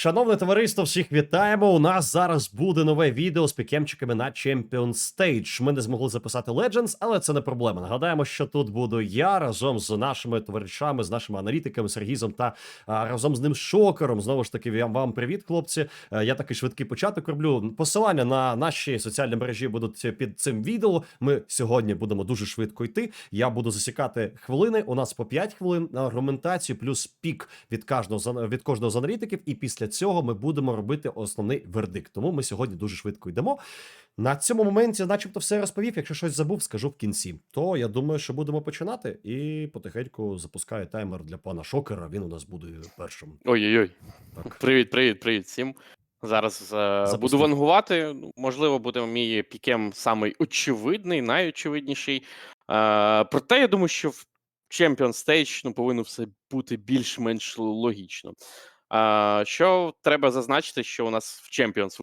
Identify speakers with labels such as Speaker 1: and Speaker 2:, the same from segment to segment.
Speaker 1: Шановне товариство, всіх вітаємо. У нас зараз буде нове відео з пікемчиками на Champion Stage. Ми не змогли записати Legends, але це не проблема. Нагадаємо, що тут буду я разом з нашими товаришами, з нашими аналітиками Сергізом та а, разом з ним Шокером. Знову ж таки, вам, привіт, хлопці. Е, Я такий швидкий початок роблю. Посилання на наші соціальні мережі будуть під цим відео. Ми сьогодні будемо дуже швидко йти. Я буду засікати хвилини. У нас по 5 хвилин на аргументацію, плюс пік від кожного від кожного з аналітиків. І після цього ми будемо робити основний вердикт. Тому ми сьогодні дуже швидко йдемо. На цьому моменті, начебто, все розповів. Якщо щось забув, скажу в кінці. То я думаю, що будемо починати. І потихеньку запускаю таймер для пана Шокера. Він у нас буде першим.
Speaker 2: Ой-ой-ой. Привіт, привіт, привіт всім. Зараз е, буду вангувати. Можливо, буде мій пікем самий очевидний, найочевидніший. Е, проте я думаю, що в Champion Stage ну, повинно все бути більш-менш логічно. Що треба зазначити, що у нас в Champions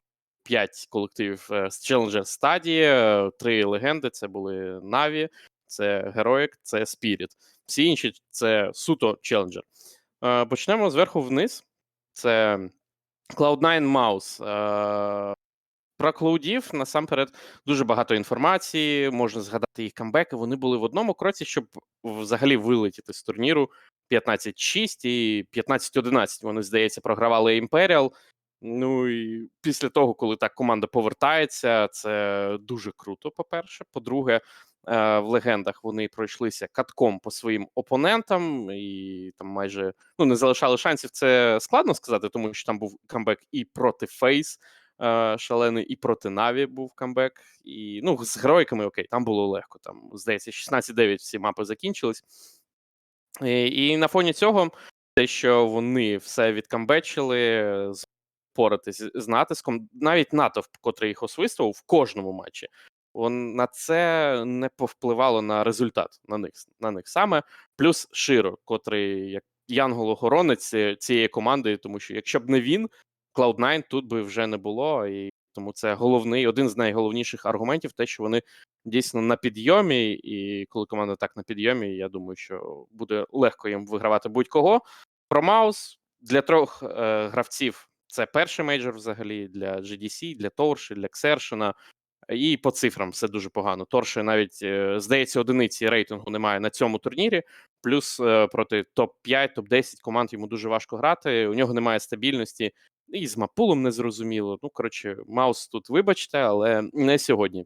Speaker 2: 5 колективів е, з Challenger стадії, е, три легенди: це були Na'Vi, це Heroic, це Spirit. Всі інші це суто Challenger. Е, Почнемо зверху вниз. Це Cloud9 Mouse. Е, Про клаудів насамперед дуже багато інформації. Можна згадати їх камбеки. Вони були в одному кроці, щоб взагалі вилетіти з турніру 15-6 і 15-11. Вони, здається, програвали Imperial. Ну і після того, коли так команда повертається, це дуже круто. По-перше. По-друге, е, в легендах вони пройшлися катком по своїм опонентам, і там майже ну не залишали шансів. Це складно сказати, тому що там був камбек і проти Фейс е, шалений, і проти Наві був камбек. І ну з героїками окей, там було легко. Там здається, 16-9 всі мапи закінчились. І, і на фоні цього, те, що вони все відкамбечили, впоратись з натиском, навіть натовп, котрий їх освистував в кожному матчі, он, на це не повпливало на результат на них, на них саме. Плюс Широ, котрий як янгол-охоронець цієї команди, тому що якщо б не він, Cloud9 тут би вже не було. І тому це головний, один з найголовніших аргументів, те, що вони дійсно на підйомі, і коли команда так на підйомі, я думаю, що буде легко їм вигравати будь-кого. Про Маус для трьох е, гравців це перший мейджор взагалі для GDC, для Торші, для Ксершина. І по цифрам все дуже погано. Торше навіть е, здається, одиниці рейтингу немає на цьому турнірі. Плюс е, проти топ-5, топ-10 команд йому дуже важко грати. У нього немає стабільності, і з Мапулом не зрозуміло. Ну, коротше, Маус тут, вибачте, але не сьогодні.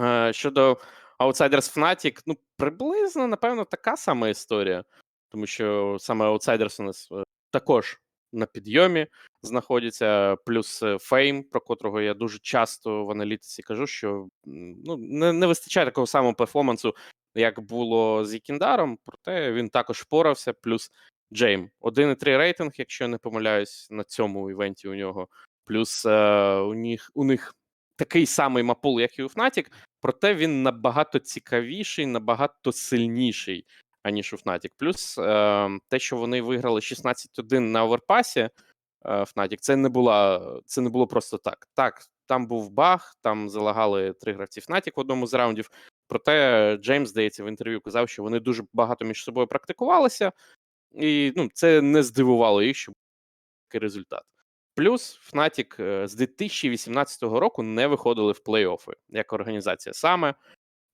Speaker 2: Е, щодо Outsiders Fnatic, ну, приблизно, напевно, така сама історія. Тому що саме Outsiders у нас е, також на підйомі знаходяться, плюс Фейм, про котрого я дуже часто в аналітиці кажу, що ну, не, не вистачає такого самого перформансу, як було з Ікіндаром, проте він також впорався, плюс Джейм. 1,3 рейтинг, якщо я не помиляюсь, на цьому івенті у нього. Плюс е, у, них, у них такий самий мапул, як і у Fnatic, проте він набагато цікавіший, набагато сильніший, аніж у Fnatic. Плюс е, те, що вони виграли 16-1 на оверпасі Fnatic, це не була, це не було просто так. Так, там був баг, там залагали три гравці Fnatic в одному з раундів. Проте Джеймс, здається, в інтерв'ю казав, що вони дуже багато між собою практикувалися, і ну, це не здивувало їх, що був такий результат. Плюс Fnatic е, з 2018 року не виходили в плей-оффи як організація саме.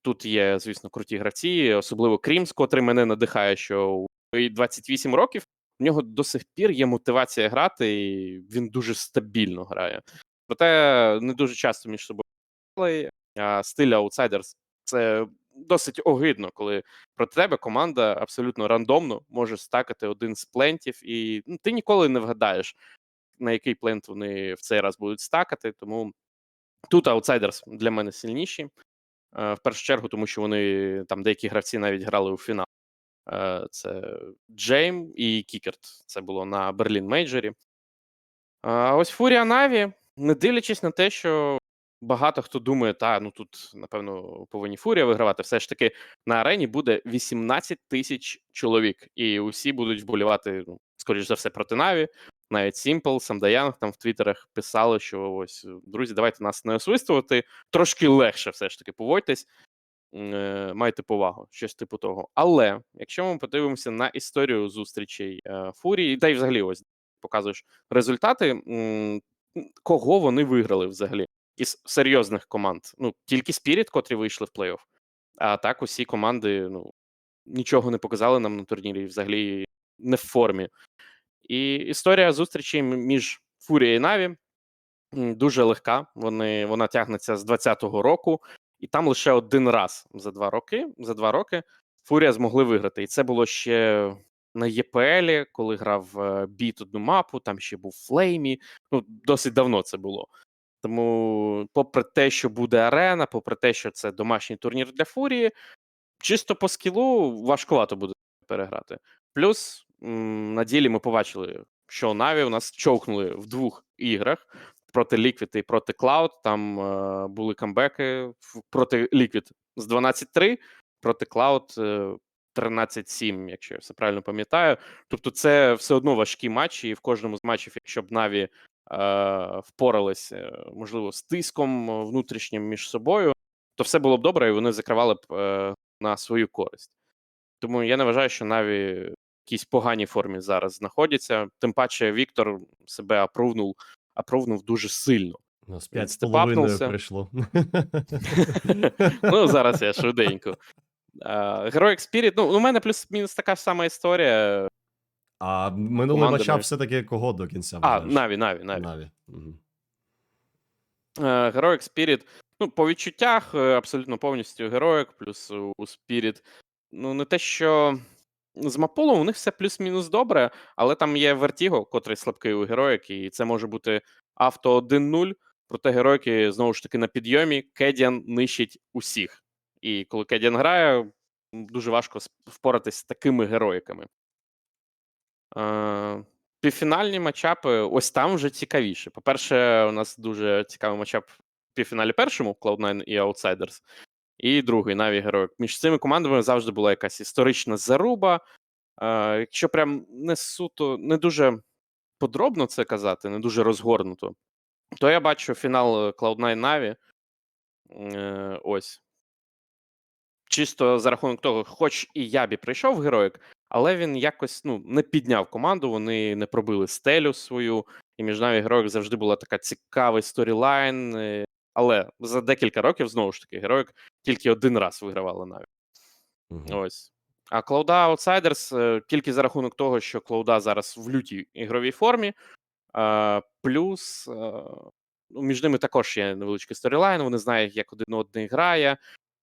Speaker 2: Тут є, звісно, круті гравці, особливо Крімс, котрий мене надихає, що у 28 років в нього до сих пір є мотивація грати, і він дуже стабільно грає. Проте не дуже часто між собою а стиль Outsiders це досить огидно, коли проти тебе команда абсолютно рандомно може стакати один з плентів, і ну, ти ніколи не вгадаєш, на який плент вони в цей раз будуть стакати. Тому тут Outsiders для мене сильніші. Е, В першу чергу, тому що вони там деякі гравці навіть грали у фінал. Е, Це Джейм і Кікерт. Це було на Берлін Мейджорі. А ось Фурія Наві, не дивлячись на те, що багато хто думає, та ну тут, напевно, повинні Фурія вигравати. Все ж таки на арені буде 18 тисяч чоловік, і усі будуть вболівати, ну, скоріш за все, проти Наві. Навіть Simple, Самдаянг там в твіттерах писали, що ось друзі, давайте нас не освистувати. Трошки легше все ж таки поводьтесь, е, майте повагу, щось типу того. Але якщо ми подивимося на історію зустрічей е, Фурії, та й взагалі ось показуєш результати, кого вони виграли взагалі із серйозних команд. Ну, тільки Spirit, котрі вийшли в плей-офф. А так усі команди ну, нічого не показали нам на турнірі, взагалі не в формі. І історія зустрічі між Фурією і Наві дуже легка. Вони, вона тягнеться з 20-го року, і там лише один раз за два роки, за два роки Фурія змогли виграти. І це було ще на ЄПЛі, коли грав е, Біт одну мапу, там ще був Флеймі. Ну, досить давно це було. Тому, попри те, що буде арена, попри те, що це домашній турнір для Фурії, чисто по скілу важкувато буде переграти. Плюс на ділі ми побачили, що Наві у нас човкнули в двох іграх проти Liquid і проти Cloud. Там е, були камбеки проти Liquid з 12-3, проти Cloud е, 13-7, якщо я все правильно пам'ятаю. Тобто, це все одно важкі матчі, і в кожному з матчів, якщо б Наві впорались, е, можливо, з тиском е, внутрішнім між собою, то все було б добре, і вони закривали б е, на свою користь. Тому я не вважаю, що Наві в якійсь поганій формі зараз знаходяться. Тим паче Віктор себе апрувнув, апрувнув дуже сильно.
Speaker 1: У нас
Speaker 2: Він
Speaker 1: 5 з половиною прийшло.
Speaker 2: Ну, зараз я швиденько. Heroic Spirit, ну, у мене плюс-мінус така ж сама історія.
Speaker 1: А минулий
Speaker 2: Команди
Speaker 1: матчап все-таки кого до кінця
Speaker 2: А,
Speaker 1: вважаєш?
Speaker 2: Наві, Наві, Наві.
Speaker 1: Наві. Мгм.
Speaker 2: Е, Heroic Spirit, ну, по відчуттях, е, абсолютно повністю Heroic, плюс у у Spirit. Ну, не те, що з Маполом у них все плюс-мінус добре, але там є Vertigo, котрий слабкий у Heroic, і це може бути авто 1-0. Проте героїки знову ж таки на підйомі. Кедіан нищить усіх. І коли Кедіан грає, м, дуже важко сп- впоратись з такими героїками. Е, півфінальні матчапи, ось там вже цікавіше. По-перше, у нас дуже цікавий матчап в півфіналі першому Cloud9 і Outsiders, і другий Наві Героїк. Між цими командами завжди була якась історична заруба. Е, якщо прям не суто, не дуже подробно це казати, не дуже розгорнуто, то я бачу фінал е, Cloud9 Na'Vi. Е, ось. Чисто за рахунок того, хоч і Ябі прийшов в героїк, але він якось ну, не підняв команду, вони не пробили стелю свою, і між нами героїк завжди була така цікавий сторілайн. е, Але за декілька років, знову ж таки, героїк тільки один раз вигравали навіть.
Speaker 1: Мгм.
Speaker 2: Ось. А Клауда Outsiders е, тільки за рахунок того, що Клауда зараз в лютій ігровій формі. Плюс е, ну, між ними також є невеличкий сторілайн, вони знають, як один одний грає.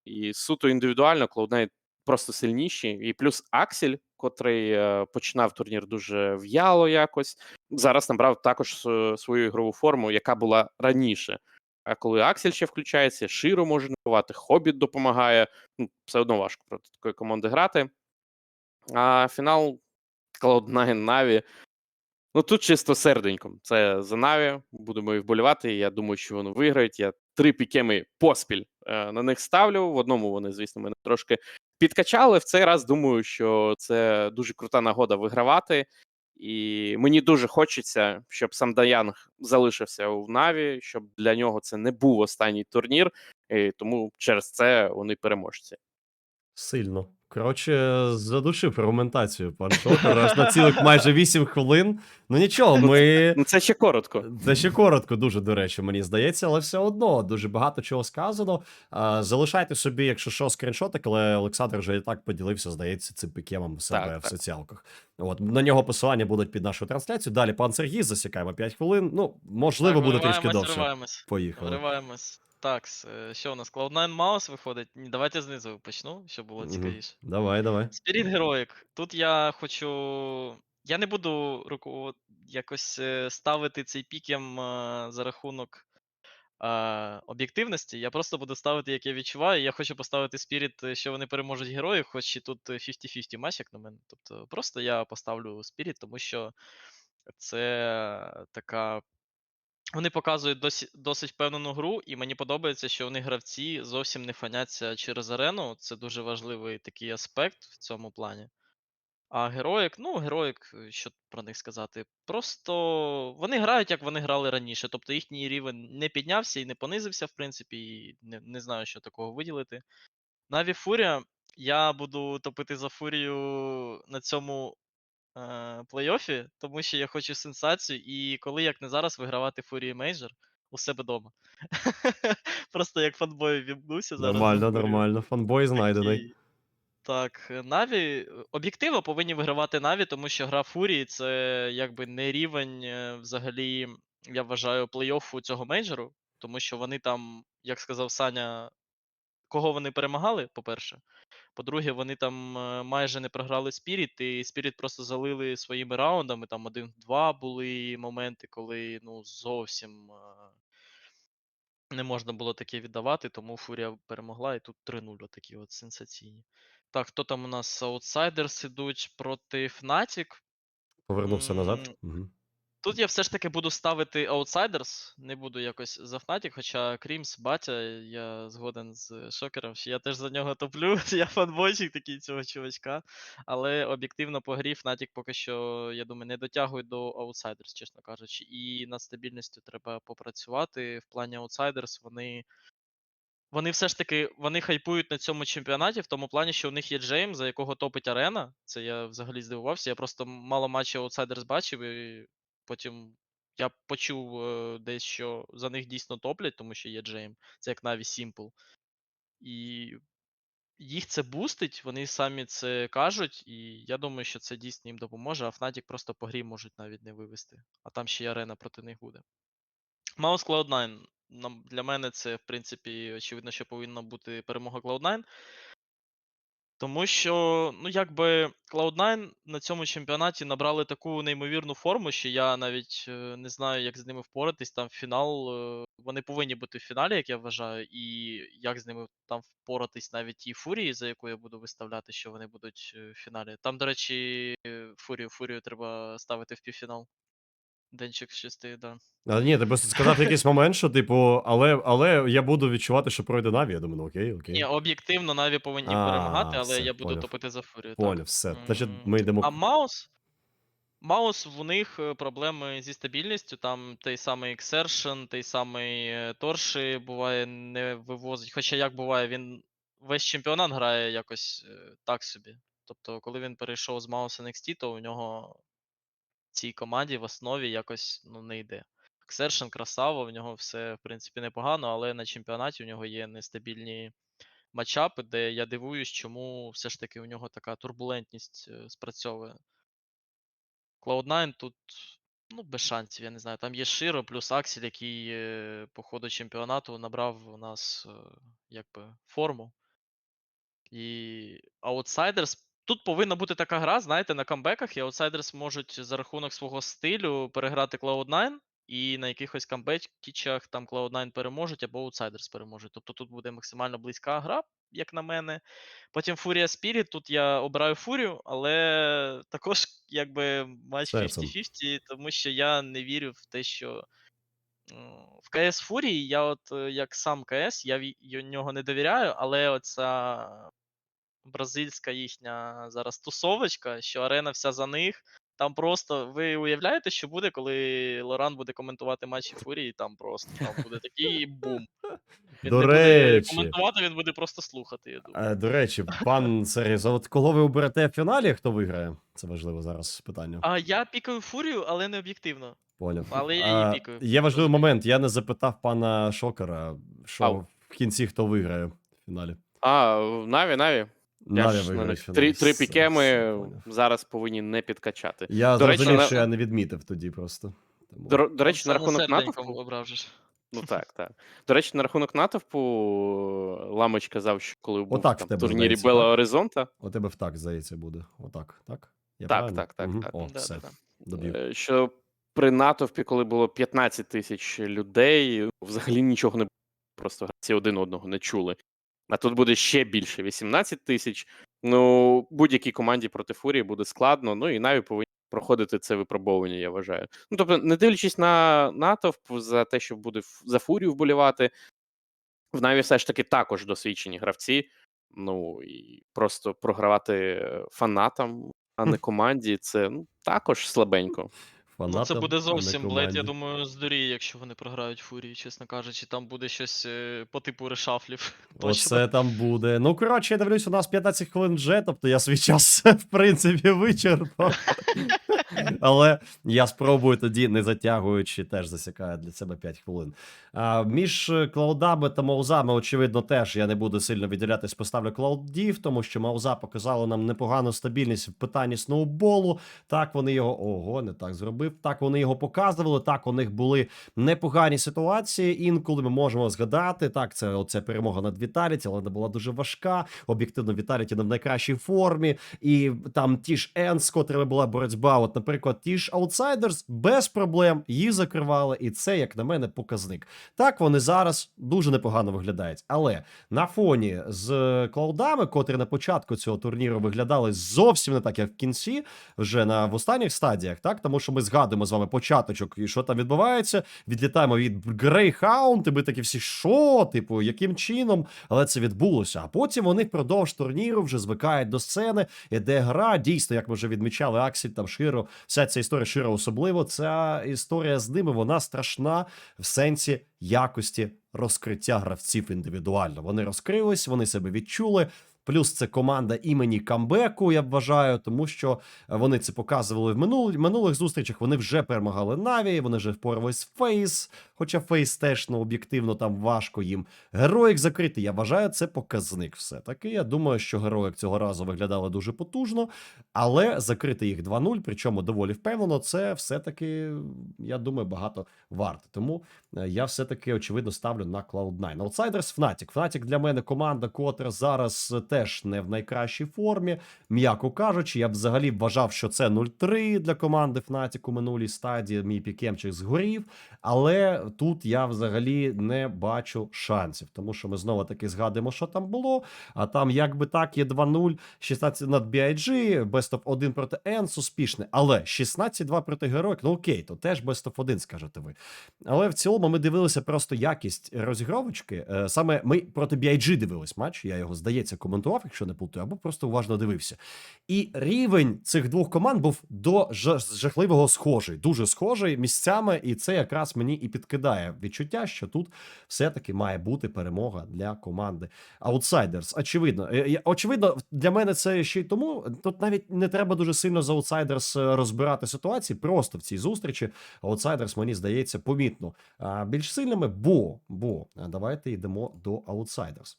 Speaker 2: І суто індивідуально Cloud9 просто сильніші. І плюс Аксель, котрий е, починав турнір дуже в'яло якось, зараз набрав також свою ігрову форму, яка була раніше. А коли Аксель ще включається, Широ може набувати, Хобіт допомагає. Ну, все одно важко проти такої команди грати. А фінал Cloud9 Na'Vi. Ну тут чисто серденьком. Це за Наві. Будемо і вболівати. Я думаю, що вони виграють. Я три пікеми поспіль е, на них ставлю. В одному вони, звісно, мене трошки підкачали. В цей раз думаю, що це дуже крута нагода вигравати. І мені дуже хочеться, щоб сам Даянг залишився в Наві, щоб для нього це не був останній турнір. І тому через це вони переможці.
Speaker 1: Сильно. Коротше, задушив аргументацію, пан Шокер, аж на цілих майже 8 хвилин. Ну нічого, ми.
Speaker 2: Ну це ще коротко.
Speaker 1: Це ще коротко, дуже до речі, мені здається, але все одно дуже багато чого сказано. А, залишайте собі, якщо що, скріншотик, але Олександр вже і так поділився, здається, цим пікемом в себе
Speaker 2: Так,
Speaker 1: в
Speaker 2: так.
Speaker 1: соціалках. От на нього посилання будуть під нашу трансляцію. Далі пан Сергій засікаємо 5 хвилин. Ну, можливо,
Speaker 3: Так,
Speaker 1: буде трішки довше. Поїхали.
Speaker 3: Вириваємось. Так, е, що у нас? Cloud9 Mouse виходить. Давайте знизу почну, щоб було цікавіше.
Speaker 1: Давай, давай.
Speaker 3: Spirit Heroic. Тут я хочу. Я не буду руку якось е, ставити цей пікем е, за рахунок е, об'єктивності. Я просто буду ставити, як я відчуваю. Я хочу поставити Spirit, е, що вони переможуть героїв, хоч і тут е, 50-50 матч, як на мене. Тобто, просто я поставлю Spirit, тому що це така вони показують досі, досить впевнену гру, і мені подобається, що вони гравці зовсім не фаняться через арену. Це дуже важливий такий аспект в цьому плані. А героїк, ну, героїк, е, що про них сказати, просто вони грають, як вони грали раніше. Тобто їхній рівень не піднявся і не понизився, в принципі, і не, не знаю, що такого виділити. Наві Фурія, я буду топити за Фурію на цьому е, плей-оффі, тому що я хочу сенсацію, і коли як не зараз вигравати Фурії Мейджор у себе вдома. Просто як фанбой вімкнувся зараз.
Speaker 1: Нормально,
Speaker 3: Фурію.
Speaker 1: нормально. Фанбой знайдений.
Speaker 3: Так, Наві е, об'єктивно повинні вигравати Наві, тому що гра Фурії це якби не рівень е, взагалі, я вважаю, плей-оффу цього мейджору, тому що вони там, як сказав Саня, кого вони перемагали, по-перше. По-друге, вони там е, майже не програли Спіріт, і Спіріт просто залили своїми раундами. Там 1-2 були моменти, коли ну зовсім е, не можна було таке віддавати, тому Фурія перемогла, і тут 3-0 такі от сенсаційні. Так, хто там у нас аутсайдерс ідуть проти Fnatic?
Speaker 1: Повернувся назад. Угу.
Speaker 3: Тут я все ж таки буду ставити Outsiders, не буду якось за Fnatic, хоча Крімс, Батя, я згоден з Шокером, що я теж за нього топлю. Я фанбойчик такий цього чувачка. Але об'єктивно по грі Fnatic поки що, я думаю, не дотягує до Outsiders, чесно кажучи. І над стабільністю треба попрацювати. В плані Outsiders вони. Вони все ж таки вони хайпують на цьому чемпіонаті в тому плані, що у них є Джейм, за якого топить арена. Це я взагалі здивувався. Я просто мало матчів Outsiders бачив, і потім я почув е, десь, що за них дійсно топлять, тому що є Джейм. Це як Наві Simple. І їх це бустить, вони самі це кажуть, і я думаю, що це дійсно їм допоможе, а Fnatic просто по грі можуть навіть не вивести. А там ще й арена проти них буде. Mouse Cloud9. Для мене це, в принципі, очевидно, що повинна бути перемога Cloud9. Тому що, ну, якби Cloud9 на цьому чемпіонаті набрали таку неймовірну форму, що я навіть е, не знаю, як з ними впоратись. Там фінал. е, Вони повинні бути в фіналі, як я вважаю, і як з ними там впоратись навіть ті фурії, за яку я буду виставляти, що вони будуть е, в фіналі. Там, до речі, фурію, фурію треба ставити в півфінал. Денчик з шести, да.
Speaker 1: А ні, ти просто сказав якийсь момент, що, типу, але, але я буду відчувати, що пройде Наві. Я думаю, ну окей, окей.
Speaker 3: Ні, об'єктивно Наві повинні
Speaker 1: А,
Speaker 3: перемагати, але
Speaker 1: все,
Speaker 3: я буду
Speaker 1: поняв.
Speaker 3: топити за фурію. так.
Speaker 1: Поняв, все. Значить, ми йдемо.
Speaker 3: А Маус. Маус в них е, проблеми зі стабільністю. Там той самий Exertion, той самий е, Торші буває не вивозить. Хоча як буває, він весь чемпіонат грає якось е, так собі. Тобто, коли він перейшов з Маус NXT, то у нього цій команді в основі якось ну, не йде. Exertion красава, в нього все в принципі непогано, але на чемпіонаті у нього є нестабільні матчапи, де я дивуюсь, чому все ж таки у нього така турбулентність е, спрацьовує. Cloud9 тут, ну, без шансів, я не знаю. Там є Широ плюс Аксель, який е, по ходу чемпіонату набрав у нас е, якби форму. І Outsiders. Тут повинна бути така гра, знаєте, на камбеках, і Outsiders можуть за рахунок свого стилю переграти Cloud9, і на якихось камбекічах там Cloud9 переможуть або Outsiders переможуть. Тобто тут буде максимально близька гра, як на мене. Потім Фурія Spirit, тут я обираю Фурію, але також якби матч 50-50, тому що я не вірю в те, що. В КС Фурії я от е, як сам КС, я я нього не довіряю, але оця бразильська їхня зараз тусовочка, що арена вся за них. Там просто ви уявляєте, що буде, коли Лоран буде коментувати матчі Фурії, там просто там буде такий бум. Він
Speaker 1: До
Speaker 3: не буде коментувати, він буде просто слухати. Я думаю.
Speaker 1: Е, До речі, пан Сергій, от кого ви оберете в фіналі, хто виграє? Це важливо зараз питання.
Speaker 3: А я пікаю Фурію, але не об'єктивно.
Speaker 1: Поняв.
Speaker 3: але я її
Speaker 1: А,
Speaker 3: пікаю.
Speaker 1: Є важливий момент. Я не запитав пана Шокера, що
Speaker 2: Ау.
Speaker 1: в кінці хто виграє в фіналі.
Speaker 2: А, в Наві, Наві. Я
Speaker 1: Наві
Speaker 2: ж на них
Speaker 1: в
Speaker 2: три, пікеми
Speaker 1: все,
Speaker 2: зараз повинні не підкачати.
Speaker 1: Я
Speaker 2: До речі,
Speaker 1: зрозумів,
Speaker 2: на-
Speaker 1: що я не відмітив тоді просто. Тому...
Speaker 2: До, до речі, на рахунок натовпу.
Speaker 3: обрав же ж.
Speaker 2: Ну так, так. До речі, на рахунок натовпу Ламич казав, що коли був
Speaker 1: Отак в
Speaker 2: там, в
Speaker 1: тебе,
Speaker 2: турнірі
Speaker 1: здається,
Speaker 2: Бела
Speaker 1: так?
Speaker 2: Оризонта,
Speaker 1: У тебе в так, здається, буде. Отак, так? Я
Speaker 2: Так,
Speaker 1: правильно?
Speaker 2: так, так,
Speaker 1: Мгм.
Speaker 2: так.
Speaker 1: О,
Speaker 3: Да,
Speaker 1: все,
Speaker 3: да, да.
Speaker 1: доб'ю.
Speaker 2: е, що при натовпі, коли було 15 тисяч людей, взагалі нічого не було. Просто гравці один одного не чули. А тут буде ще більше 18 тисяч. Ну, будь-якій команді проти Фурії буде складно. Ну і Наві повинні проходити це випробовування, я вважаю. Ну, тобто, не дивлячись на натовп за те, що буде за Фурію вболівати, в Наві все ж таки також досвідчені гравці. Ну і просто програвати е, фанатам, а не команді, це ну, також слабенько.
Speaker 1: Фанатам.
Speaker 3: Ну, це буде зовсім Блейд, я думаю, здуріє, якщо вони програють фурії, чесно кажучи, там буде щось е, по типу решафлів.
Speaker 1: Оце там буде. Ну, коротше, я дивлюсь, у нас 15 хвилин вже, тобто я свій час, в принципі, вичерпав. Але я спробую тоді, не затягуючи, теж засікаю для себе 5 хвилин. А, між клаудами та маузами, очевидно, теж я не буду сильно відділятись, поставлю клаудів, тому що мауза показала нам непогану стабільність в питанні сноуболу. Так вони його ого, не так зробив. Так вони його показували. Так у них були непогані ситуації. Інколи ми можемо згадати. Так, це оце перемога над Віталіті, але вона була дуже важка. Об'єктивно, Віталіті не в найкращій формі. І там ті ж Енс, котрими була боротьба. От, наприклад, ті ж Outsiders без проблем їх закривали, і це, як на мене, показник. Так, вони зараз дуже непогано виглядають. Але на фоні з клаудами, котрі на початку цього турніру виглядали зовсім не так, як в кінці, вже на в останніх стадіях, так тому що ми згадуємо з вами початочок і що там відбувається. Відлітаємо від Greyhound, і ми такі всі, що, типу, яким чином? Але це відбулося. А потім вони впродовж турніру вже звикають до сцени, іде гра. Дійсно, як ми вже відмічали, Аксель там Широ, вся ця історія Широ особливо. Ця історія з ними вона страшна в сенсі якості розкриття гравців індивідуально. Вони розкрились, вони себе відчули. Плюс це команда імені камбеку, я вважаю, тому що вони це показували в минул, минулих зустрічах. Вони вже перемагали Наві, вони вже впорались з Фейс. Хоча Фейс теж ну, об'єктивно там важко їм. Героїк закритий, я вважаю, це показник все-таки. Я думаю, що героїк цього разу виглядали дуже потужно, але закрити їх 2-0, причому доволі впевнено, це все-таки, я думаю, багато варто. Тому е, я все-таки очевидно ставлю на Cloud9. Outsiders Fnatic. Fnatic для мене команда, котра зараз теж не в найкращій формі. М'яко кажучи, я б взагалі вважав, що це 0-3 для команди Fnatic у минулій стадії. Мій пікемчик згорів. Але тут я взагалі не бачу шансів, тому що ми знову таки згадуємо, що там було. А там, якби так, є 2-0, 16 над BIG, Best of 1 проти N, успішне. Але 16-2 проти Героїк, ну окей, то теж Best of 1, скажете ви. Але в цілому ми дивилися просто якість розігровочки. Е, Саме ми проти BIG дивились матч. Я його, здається, коментував, якщо не плутаю, або просто уважно дивився. І рівень цих двох команд був до жахливого схожий, дуже схожий місцями, і це якраз мені і підкидає відчуття, що тут все-таки має бути перемога для команди Аутсайдерс, Очевидно, Е, очевидно, для мене це ще й тому. Тут навіть не треба дуже сильно за Outsiders е, розбирати ситуації. Просто в цій зустрічі аутсайдерс, мені здається, помітно більш сильними, бо, бо давайте йдемо до Outsiders.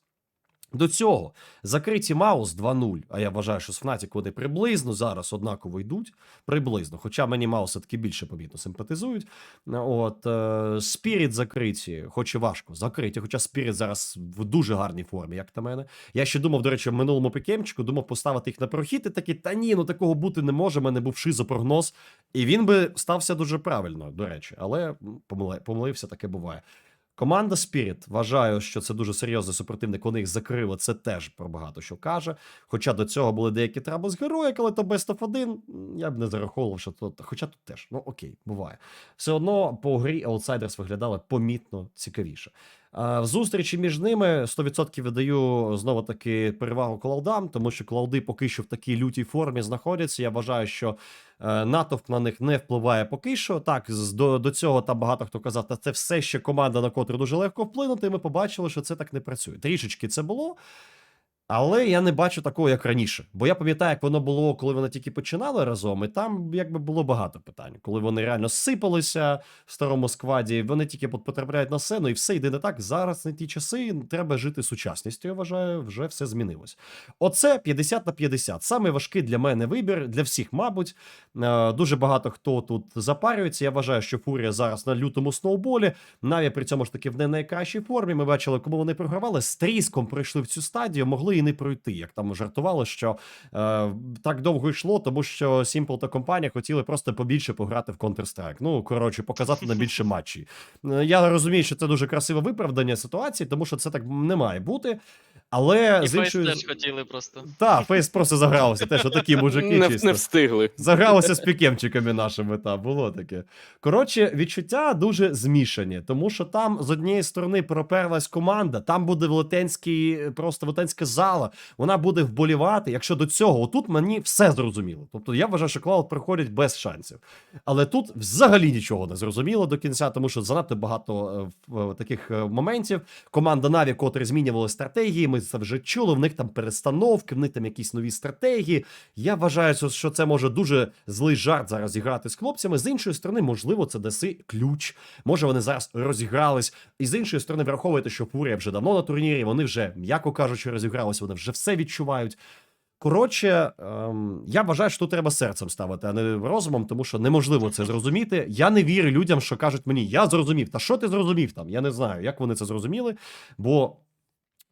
Speaker 1: До цього закриті Маус 2-0. А я вважаю, що з Fnatic вони приблизно зараз однаково йдуть. Приблизно. Хоча мені Маус таки більше помітно симпатизують. От е, Спіріт закриті, хоч і важко закриті. Хоча Спіріт зараз в дуже гарній формі, як на мене. Я ще думав, до речі, в минулому пікемчику думав поставити їх на прохід і такі, та ні, ну такого бути не може. Мене був шизопрогноз. І він би стався дуже правильно, до речі, але помилився, таке буває. Команда Spirit, вважаю, що це дуже серйозний супротивник. У них закрило Це теж про багато що каже. Хоча до цього були деякі треба з героїк, але то Best of 1, я б не зараховував, що тут. Хоча тут теж, ну окей, буває. Все одно по грі Outsiders виглядали помітно цікавіше. А в зустрічі між ними 100% видаю знову таки перевагу клаудам, тому що клауди поки що в такій лютій формі знаходяться. Я вважаю, що е, натовп на них не впливає поки що. Так, до, до цього там багато хто казав, та це все ще команда, на котру дуже легко вплинути. І ми побачили, що це так не працює. Трішечки це було. Але я не бачу такого, як раніше. Бо я пам'ятаю, як воно було, коли вони тільки починали разом, і там якби було багато питань. Коли вони реально сипалися в старому складі, вони тільки потрапляють на сцену, і все йде не так. Зараз не ті часи. Треба жити сучасністю. Я вважаю, вже все змінилось. Оце 50 на 50. Саме важкий для мене вибір, для всіх, мабуть. Е, Дуже багато хто тут запарюється. Я вважаю, що Фурія зараз на лютому сноуболі. Наві при цьому ж таки в не найкращій формі. Ми бачили, кому вони програвали. З тріском пройшли в цю стадію, могли і не пройти. Як там жартували, що е, так довго йшло, тому що Simple та компанія хотіли просто побільше пограти в Counter-Strike. Ну, коротше, показати на більше матчі. Е, Я розумію, що це дуже красиве виправдання ситуації, тому що це так не має бути. Але
Speaker 3: І
Speaker 1: з
Speaker 3: Фейс
Speaker 1: іншої...
Speaker 3: теж хотіли просто.
Speaker 1: Так, Фейс просто загрався. Теж отакі мужики
Speaker 2: не,
Speaker 1: чисто.
Speaker 2: не встигли.
Speaker 1: Загралися з пікемчиками нашими, та було таке. Коротше, відчуття дуже змішані, тому що там з однієї сторони проперлась команда, там буде велетенський, просто велетенська зала, вона буде вболівати. Якщо до цього, отут мені все зрозуміло. Тобто я вважаю, що Клауд приходять без шансів. Але тут взагалі нічого не зрозуміло до кінця, тому що занадто багато е, в- таких е, моментів. Команда Наві, котрі змінювали стратегії, ми це вже чули. В них там перестановки, в них там якісь нові стратегії. Я вважаю, що- це може дуже злий жарт зараз зіграти з хлопцями. З іншої сторони, можливо, це даси ключ. Може, вони зараз розігрались. І з іншої сторони, враховуйте, що Фурія вже давно на турнірі. Вони вже, м'яко кажучи, розігралися, вони вже все відчувають. Коротше, ем, я вважаю, що тут треба серцем ставити, а не розумом, тому що неможливо це зрозуміти. Я не вірю людям, що кажуть мені, я зрозумів. Та що ти зрозумів там? Я не знаю, як вони це зрозуміли, бо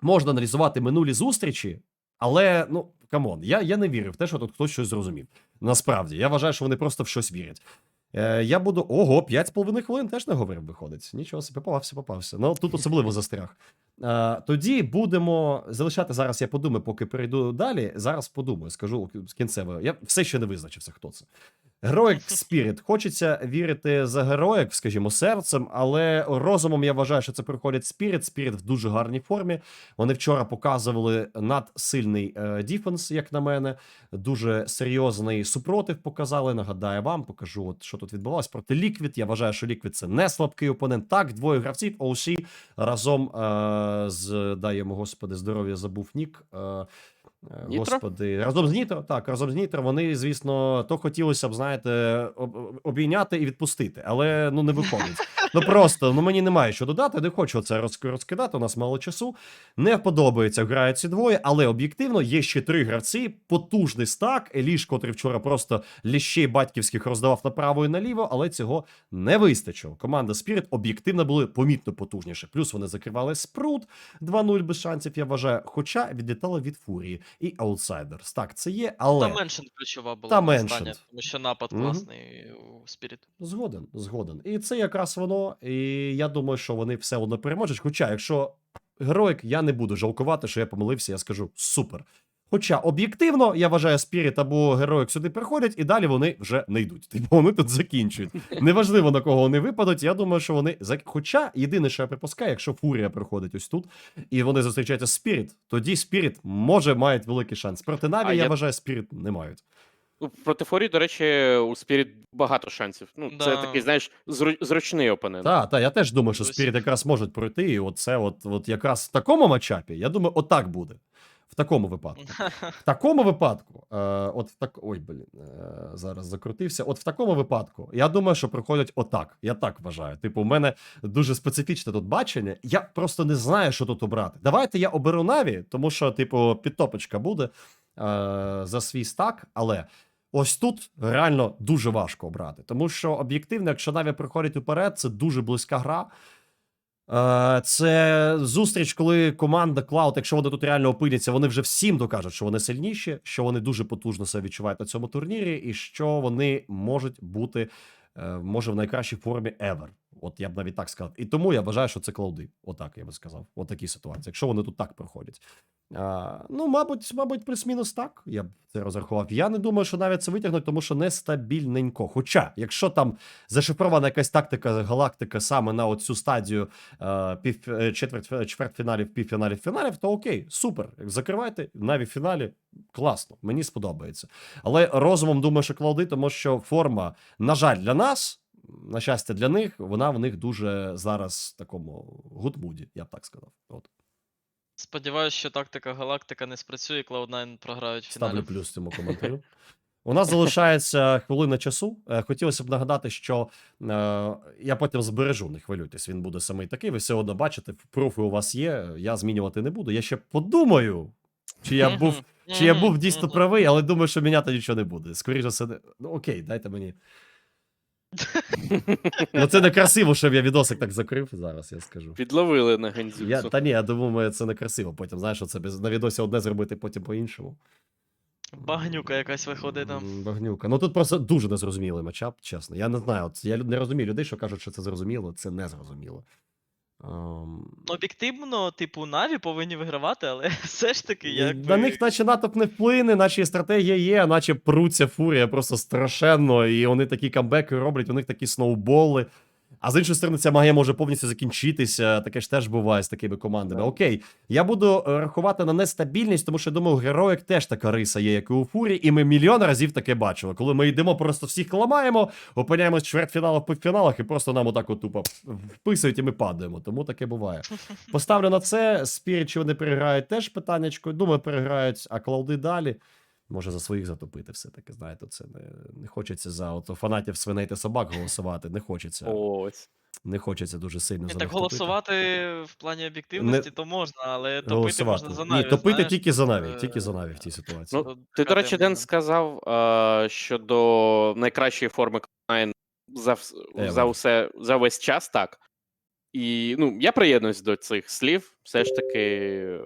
Speaker 1: можна аналізувати минулі зустрічі, але ну камон, я, я не вірю в те, що тут хтось щось зрозумів. Насправді, я вважаю, що вони просто в щось вірять. Е, я буду. Ого, 5,5 хвилин теж не говорив, виходить. Нічого собі, попався, попався. Ну тут особливо застряг. Е, тоді будемо залишати зараз. Я подумаю, поки перейду далі. Зараз подумаю, скажу з кінцевою. Я все ще не визначився, хто це. Героїк Спіріт. Хочеться вірити за героїк, скажімо, серцем, але розумом я вважаю, що це приходять Спіріт. Спіріт в дуже гарній формі. Вони вчора показували надсильний е, діфенс, як на мене. Дуже серйозний супротив показали. Нагадаю вам, покажу, от що тут відбувалось проти Ліквід. Я вважаю, що Ліквід це не слабкий опонент. Так, двоє гравців OC разом е, з дай йому, господи, здоров'я забув нік. Е,
Speaker 2: Нітро?
Speaker 1: Господи, разом з Нітро, так, разом з Нітро, вони, звісно, то хотілося б, знаєте, обійняти і відпустити, але ну не виходить. Ну просто ну мені немає що додати, не хочу це розкидати. У нас мало часу. Не подобається, грають ці двоє, але об'єктивно є ще три гравці. Потужний стак. Еліш, котрий вчора просто ліщей батьківських роздавав направо і наліво, але цього не вистачило. Команда Spirit об'єктивно були помітно потужніше. Плюс вони закривали спрут 2-0 без шансів, я вважаю. Хоча відлітали від фурії і аутсайдерс. Так, це є, але.
Speaker 3: Та Меншин ключова була.
Speaker 1: Та Меншин.
Speaker 3: Тому що напад
Speaker 1: Мгм.
Speaker 3: класний у Спіріт.
Speaker 1: Згоден, згоден. І це якраз воно. І я думаю, що вони все одно переможуть. Хоча, якщо героїк, я не буду жалкувати, що я помилився, я скажу супер. Хоча об'єктивно, я вважаю, Спіріт або героїк сюди приходять, і далі вони вже не йдуть. Типу вони тут закінчують. Неважливо на кого вони випадуть. Я думаю, що вони зак... Хоча єдине, що я припускаю, якщо Фурія приходить ось тут, і вони зустрічаються з Спіріт, тоді Спіріт може мають великий шанс. Проти Наві, я,
Speaker 2: я-
Speaker 1: вважаю, Спіріт не мають.
Speaker 2: Проти Форі, до речі, у Спіріт багато шансів. Ну, це такий, знаєш, зручний опонент.
Speaker 1: Так, так, я теж думаю, що Спіріт якраз можуть пройти, і оце, от, от якраз в такому матчапі, я думаю, отак буде. В такому випадку. В такому випадку, е, от в так. Ой, блін, е, зараз закрутився. От в такому випадку, я думаю, що проходять отак. Я так вважаю. Типу, у мене дуже специфічне тут бачення. Я просто не знаю, що тут обрати. Давайте я оберу Наві, тому що, типу, підтопочка буде е, за свій стак, але. Ось тут реально дуже важко обрати, тому що об'єктивно, якщо Наві приходять уперед, це дуже близька гра. Е, Це зустріч, коли команда Cloud, якщо вони тут реально опиняться, вони вже всім докажуть, що вони сильніші, що вони дуже потужно себе відчувають на цьому турнірі, і що вони можуть бути, е, може, в найкращій формі ever. От я б навіть так сказав. І тому я вважаю, що це клауди. Отак я би сказав. От такі ситуації, якщо вони тут так проходять. А, ну, мабуть, мабуть, плюс-мінус так. Я б це розрахував. Я не думаю, що навіть це витягнуть, тому що нестабільненько. Хоча, якщо там зашифрована якась тактика галактика саме на оцю стадію е, пів, е, четверть, е, чвертьфіналів, півфіналів, фіналів, то окей, супер. Закривайте навіть в фіналі. Класно, мені сподобається. Але розумом думаю, що клауди, тому що форма, на жаль, для нас. На щастя, для них вона в них дуже зараз в такому гудмуді, я б так сказав. От
Speaker 3: Сподіваюсь, що тактика Галактика не спрацює, Cloud9 програють в фіналі.
Speaker 1: ставлю плюс цьому коментарю. У нас залишається хвилина часу. Е, Хотілося б нагадати, що е, я потім збережу, не хвилюйтесь, він буде самий такий. Ви все одно бачите, пруфи у вас є. Я змінювати не буду. Я ще подумаю, чи я був, чи я був дійсно правий, але думаю, що міняти нічого не буде. Скоріше все, ну окей, дайте мені. Ну це не красиво, щоб я відосик так закрив. Зараз я скажу.
Speaker 2: Підловили на гандзюцу.
Speaker 1: Я, та ні, я думаю, це не красиво. Потім знаєш, це без на відосі одне зробити, потім по-іншому.
Speaker 3: Багнюка якась виходить там.
Speaker 1: Багнюка. Ну тут просто дуже незрозумілий матчап, чесно. Я не знаю. От я не розумію людей, що кажуть, що це зрозуміло, це не
Speaker 3: Ну, об'єктивно, типу, Наві повинні вигравати, але все ж таки, як
Speaker 1: На них, наче натовп не вплине, наче і стратегія є, наче пруться фурія просто страшенно, і вони такі камбеки роблять, у них такі сноуболи. А з іншої сторони, ця магія може повністю закінчитися. Таке ж теж буває з такими командами.
Speaker 2: Да.
Speaker 1: Окей, я буду е, рахувати на нестабільність, тому що я думаю, у героїк теж така риса є, як і у фурі, і ми мільйон разів таке бачили. Коли ми йдемо, просто всіх ламаємо, опиняємось в чвертьфіналах, півфіналах, і просто нам отак от тупо вписують, і ми падаємо. Тому таке буває. Поставлю на це. Спіріт, чи вони переграють, теж питаннячко. Думаю, переграють, а клауди далі. Може за своїх затопити все-таки, знаєте, це не, не хочеться за от, фанатів свиней та собак голосувати. Не хочеться.
Speaker 2: Ось.
Speaker 1: Не хочеться дуже сильно
Speaker 3: Ні,
Speaker 1: за
Speaker 3: так голосувати в плані об'єктивності то можна, але топити
Speaker 1: Голосувати.
Speaker 3: можна за Наві.
Speaker 1: Ні, топити
Speaker 3: знаєш.
Speaker 1: тільки за Наві,
Speaker 3: Е,
Speaker 1: тільки за Наві в цій ситуації.
Speaker 2: Ну, Ти, до речі, Ден сказав е, щодо найкращої форми Cloud9 за, за, усе, за весь час, так. І ну, я приєднуюсь до цих слів. Все ж таки, е,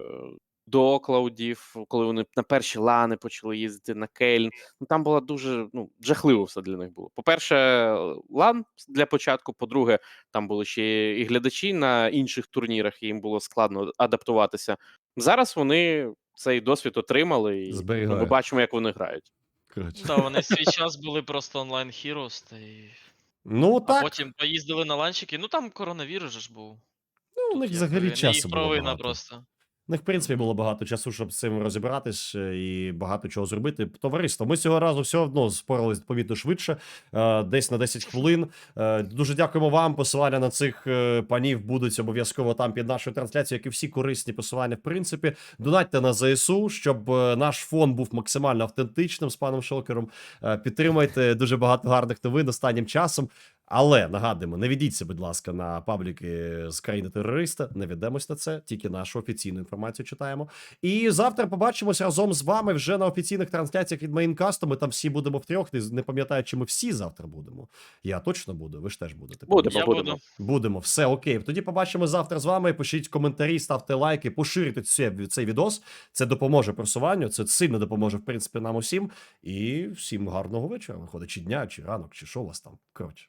Speaker 2: до Клаудів, коли вони на перші лани почали їздити на Кельн, ну там було дуже ну, жахливо все для них було. По-перше, лан для початку. По-друге, там були ще і глядачі на інших турнірах, і їм було складно адаптуватися. Зараз вони цей досвід отримали, і ну, ми бачимо, як вони грають.
Speaker 1: Коротше.
Speaker 3: Та вони свій час були просто онлайн Heroes, та й...
Speaker 1: Ну
Speaker 3: а
Speaker 1: так,
Speaker 3: потім поїздили на ланчики. Ну там коронавірус же ж був.
Speaker 1: ну, у них взагалі часу
Speaker 3: їх провина просто.
Speaker 1: У них, в принципі, було багато часу, щоб з цим розібратись е, і багато чого зробити. Товариство, ми цього разу все одно спорились помітно швидше, е, десь на 10 хвилин. Е, Дуже дякуємо вам. Посилання на цих панів будуть обов'язково там під нашою трансляцією, як і всі корисні посилання. В принципі, донатьте на ЗСУ, щоб наш фон був максимально автентичним з паном Шокером. Підтримайте дуже багато гарних новин останнім часом. Але нагадуємо, не ведіться, будь ласка, на пабліки з країни терориста. Не ведемось на це, тільки нашу офіційну інформацію читаємо. І завтра побачимось разом з вами вже на офіційних трансляціях від мейнкасту. Ми там всі будемо втрьох. Не, не пам'ятаю, чи ми всі завтра будемо. Я точно буду. Ви ж теж будете.
Speaker 2: Будемо,
Speaker 3: Я
Speaker 2: будемо.
Speaker 1: Будемо, все окей. Тоді побачимо завтра з вами. Пишіть коментарі, ставте лайки, поширюйте цей, цей відос. Це допоможе просуванню. Це сильно допоможе, в принципі, нам усім. І всім гарного вечора. Виходить, чи дня, чи ранок, чи що у вас там. Коротше.